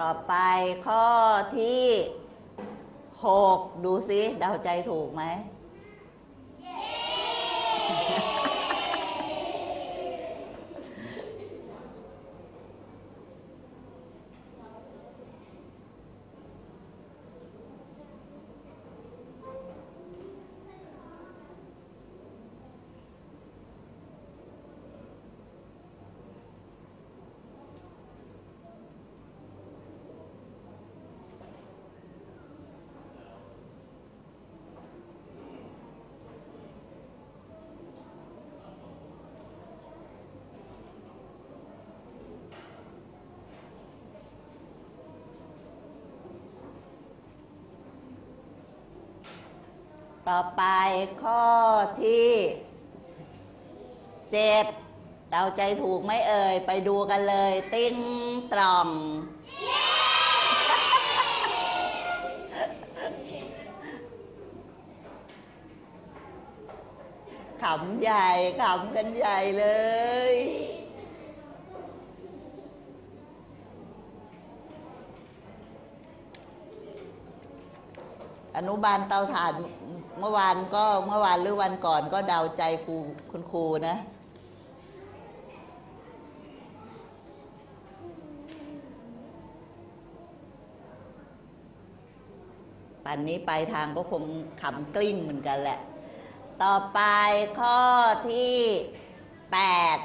ต่อไปข้อที่หกดูซิเดาใจถูกไหม ต่อไปข้อที่เจ็ดเดาใจถูกไหมเอ่ย ไปดูกันเลย ติ้งตรอง ขำใหญ่ขำกันใหญ่เลย อนุบาลเตาถ่าน เมื่อวานก็เมื่อวานหรือวันก่อนก็เดาใจครูคุณครูนะ ปันนี้ไปทางก็คงขำกลิ้งเหมือนกันแหละ ต่อไปข้อที่แปด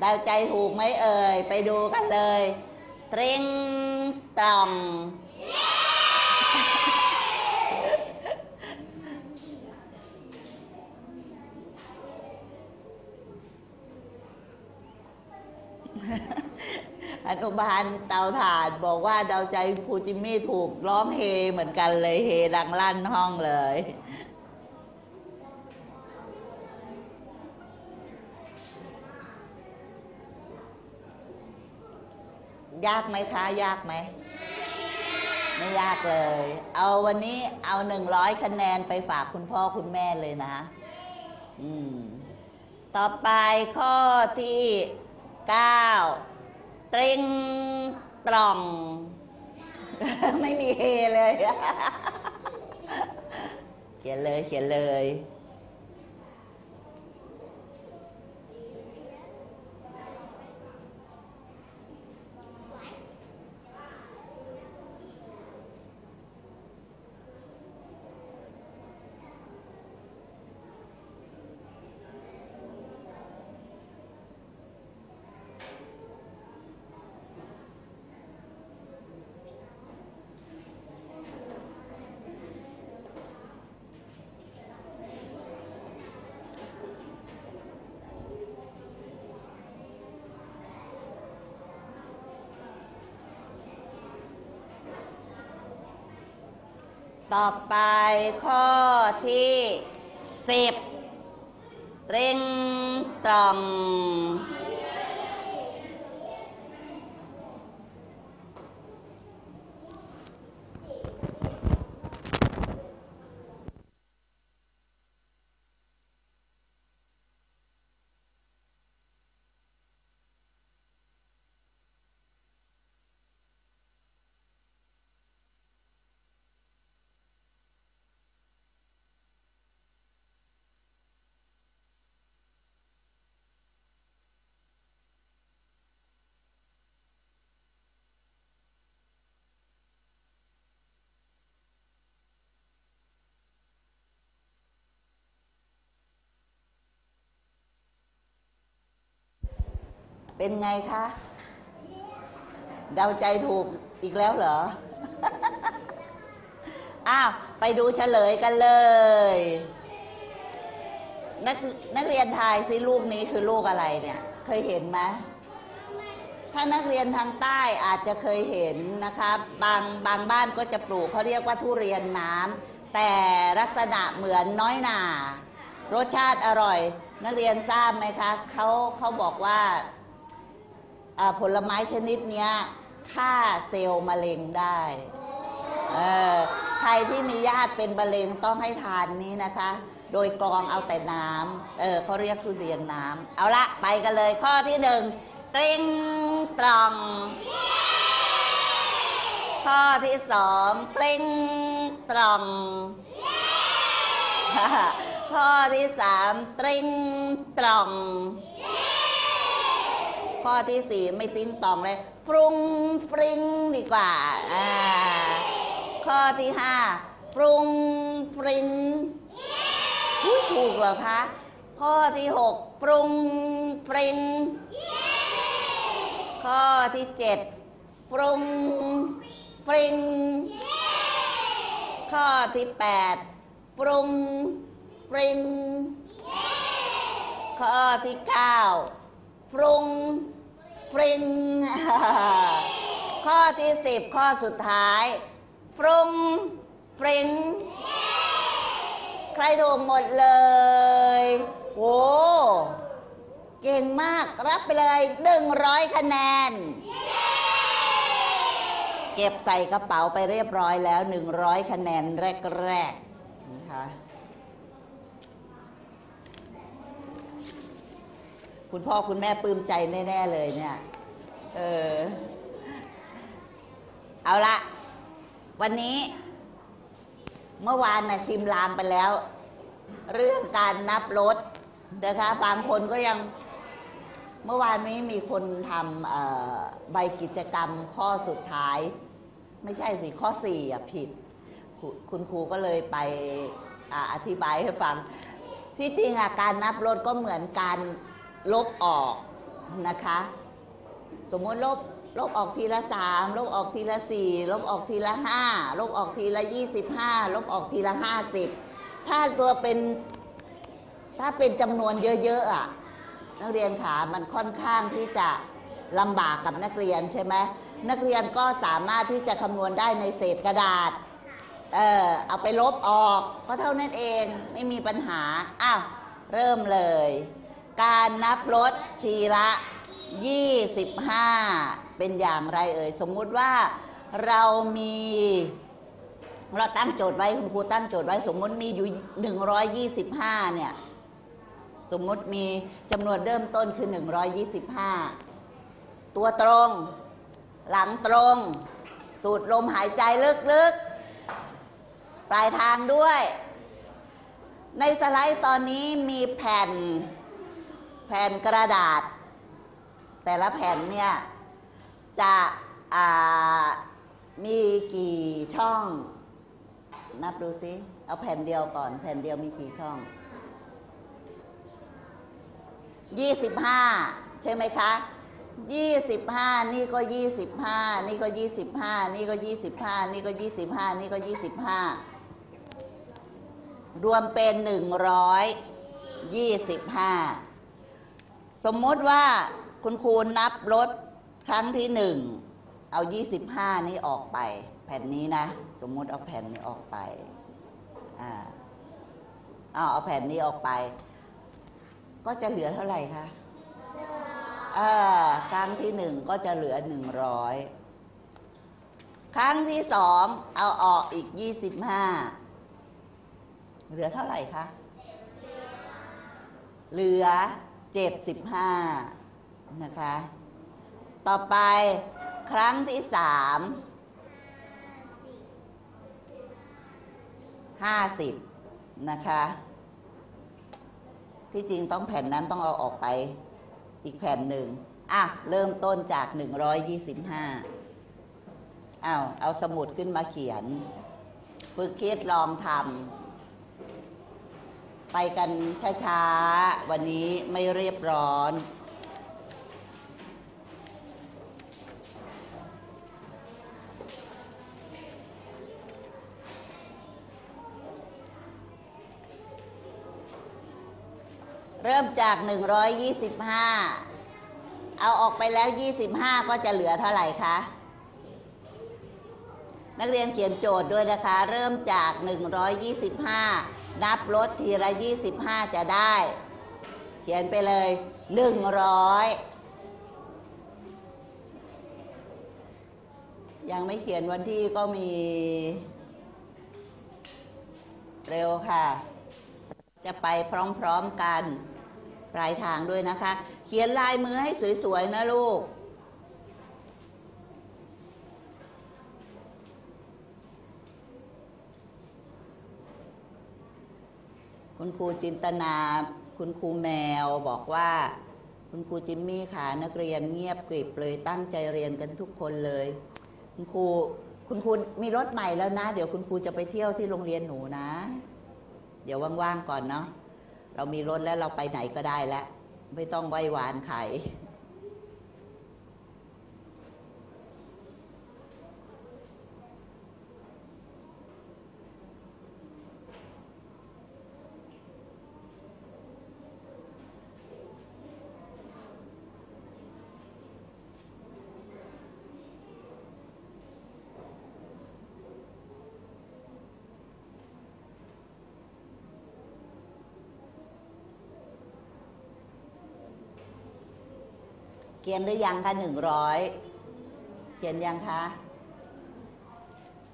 เดาใจถูกไหมเอ่ย ไปดูกันเลย ตริงตรอง อนุบาลเตาถ่านบอกว่าเดาใจครูจิมมี่ถูกร้องเฮเหมือนกันเลยเฮดังลั่นห้องเลยยากไหมคะยากไหมไม่ยากเลย เอาวันนี้เอาหนึ่งร้อยคะแนนไปฝากคุณพ่อคุณแม่เลยนะ อืม ต่อไปข้อที่เก้า ตรงตรอง ไม่มีเฮเลย เขียนเลยเขียนเลย ต่อไปข้อที่สิบเร่งตรอง เป็นไงคะ เดาใจถูกอีกแล้วเหรอ อ้าว ไปดูเฉลยกันเลย นักนักเรียนทายซิลูกนี้คือลูกอะไรเนี่ย เคยเห็นไหมถ้านักเรียนทางใต้อาจจะเคยเห็นนะคะ บางบางบ้านก็จะปลูกเขาเรียกว่าทุเรียนน้ำแต่ลักษณะเหมือนน้อยหนารสชาติอร่อย นักเรียนทราบไหมคะเขาเขาบอกว่าอ่า ผลไม้ชนิดเนี้ยฆ่าเซลล์มะเร็งได้เออใครที่มีญาติเป็นมะเร็งต้องให้ทานนี้นะคะ โดยกรองเอาแต่น้ำเออเขาเรียกทุเรียนน้ำเอาละไปกันเลยข้อที่หนึ่งตริงตรอง ข้อที่สองตริงตรอง ข้อที่สามตริงตรอง ข้อที่สี่ไม่ติ้งตองเลย ฟรุงฟริงดีกว่าอ่า ข้อที่ห้าฟรุงฟริงอุ๊ยถูกเหรอคะ ข้อที่หกฟรุงฟริง ข้อที่เจ็ดฟรุงฟริง ข้อที่แปดฟรุงฟริง ข้อที่เก้า ฟรุงฟริงข้อที่สิบข้อสุดท้ายฟรุงฟริงใครถูกหมดเลยโอ้เก่งมากรับไปเลยหนึ่งร้อยคะแนน เก็บใส่กระเป๋าไปเรียบร้อยแล้วหนึ่งร้อยคะแนนแรก ๆนะคะ คุณพ่อคุณแม่ปลื้มใจแน่ๆเลยเนี่ย เออ เอาละ วันนี้ เมื่อวานนะชิมลางไปแล้ว เรื่องการนับรถนะคะ บางคนก็ยัง เมื่อวานนี้มีคนทำใบกิจกรรมข้อสุดท้าย ไม่ใช่สิข้อสี่อะผิด คุณครูก็เลยไปออธิบายให้ฟัง ที่จริงอะการนับรถก็เหมือนการ ลบออกนะคะ สมมติลบลบออกทีละสามลบออกทีละสี่ลบออกทีละห้าลบออกทีละยี่สิบห้าลบออกทีละห้าสิบถ้าตัวเป็นถ้าเป็นจำนวนเยอะๆอะนักเรียนขามันค่อนข้างที่จะลำบากกับนักเรียนใช่ไหมนักเรียนก็สามารถที่จะคำนวณได้ในเศษกระดาษ เออเอาไปลบออก ก็เท่านั้นเองไม่มีปัญหา อ้าว เริ่มเลย การนับลดทีละยี่สิบห้าเป็นอย่างไรเอ่ย สมมุติว่าเรามี เราตั้งโจทย์ไว้คุณครูตั้งโจทย์ไว้สมมุติมีอยู่หนึ่งร้อยยี่สิบห้าเนี่ย สมมุติมีจำนวนเริ่มต้นคือ 125 ตัวตรง หลังตรง สูดลมหายใจลึกๆ ปลายทางด้วย ในสไลด์ตอนนี้มีแผ่น แผ่นกระดาษ แต่ละแผ่นเนี่ย จะมีกี่ช่อง นับดูซิ เอาแผ่นเดียวก่อน แผ่นเดียวมีกี่ช่องยี่สิบห้าใช่ไหมคะยี่สิบห้านี่ก็ยี่สิบห้านี่ก็ยี่สิบห้านี่ก็ยี่สิบห้านี่ก็ยี่สิบห้านี่ก็ยี่สิบห้ารวมเป็นหนึ่งร้อยยี่สิบห้า สมมติว่าคุณครูนับลดครั้งที่หนึ่ง เอายี่สิบห้านี้ออกไป แผ่นนี้นะ สมมติเอาแผ่นนี้ออกไป อ่าเอาเอาแผ่นนี้ออกไป ก็จะเหลือเท่าไหร่คะเออครั้งที่หนึ่งก็จะเหลือหนึ่งร้อยครั้งที่สองเอาออกอีกยี่สิบห้าเหลือเท่าไหร่คะ เหลือ เจ็ดสิบห้านะคะ ต่อไปครั้งที่สามห้าสิบนะคะ ที่จริงต้องแผ่นนั้นต้องเอาออกไปอีกแผ่นหนึ่งอะ เริ่มต้นจากหนึ่งร้อยยี่สิบห้าเอาเอาสมุดขึ้นมาเขียน ฝึกคิดลองทำ ไปกันช้าๆ วันนี้ไม่เรียบร้อน เริ่มจาก 125 เอาออกไปแล้ว 25 ก็จะเหลือเท่าไหร่คะ นักเรียนเขียนโจทย์ด้วยนะคะ เริ่มจาก 125 นับลดทีละยี่สิบห้าจะได้ เขียนไปเลยหนึ่งร้อยยังไม่เขียนวันที่ก็มี เร็วค่ะ จะไปพร้อมๆกันปลายทางด้วยนะคะ เขียนลายมือให้สวยๆนะลูก คุณครูจินตนา คุณครูแมวบอกว่า คุณครูจิมมี่ค่ะนักเรียนเงียบกริบเลยตั้งใจเรียนกันทุกคนเลย คุณครูคุณครูมีรถใหม่แล้วนะ เดี๋ยวคุณครูจะไปเที่ยวที่โรงเรียนหนูนะ เดี๋ยวว่างๆก่อนเนาะเรามีรถแล้วเราไปไหนก็ได้แล้ว ไม่ต้องไหว้วานใค ขียนหรือยังคะหนึ่งร้อยเขียนยังคะ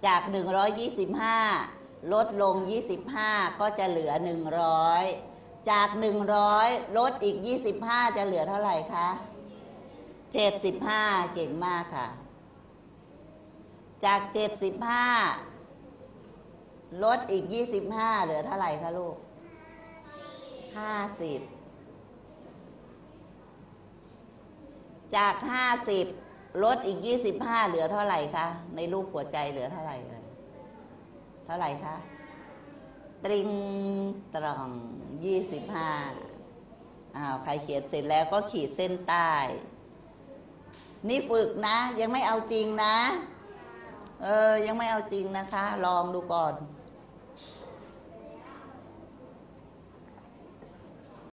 จากหนึ่งร้อยยี่สิบห้าลดลงยี่สิบห้าก็จะเหลือหนึ่งร้อยจากหนึ่งร้อยลดอีกยี่สิบห้าจะเหลือเท่าไหร่คะเจ็ดสิบห้าเก่งมากค่ะ จากเจ็ดสิบห้าลดอีกยี่สิบห้าเหลือเท่าไหร่คะลูกห้าสิบ จากห้าสิบลดอีกยี่สิบห้าเหลือเท่าไหร่คะ ในรูปหัวใจเหลือเท่าไหร่เลยเท่าไหร่คะตริงตรองยี่สิบห้าอ้าวใครเขียนเสร็จแล้วก็ขีดเส้นใต้ นี่ฝึกนะ ยังไม่เอาจริงนะ เออ ยังไม่เอาจริงนะคะ ลองดูก่อน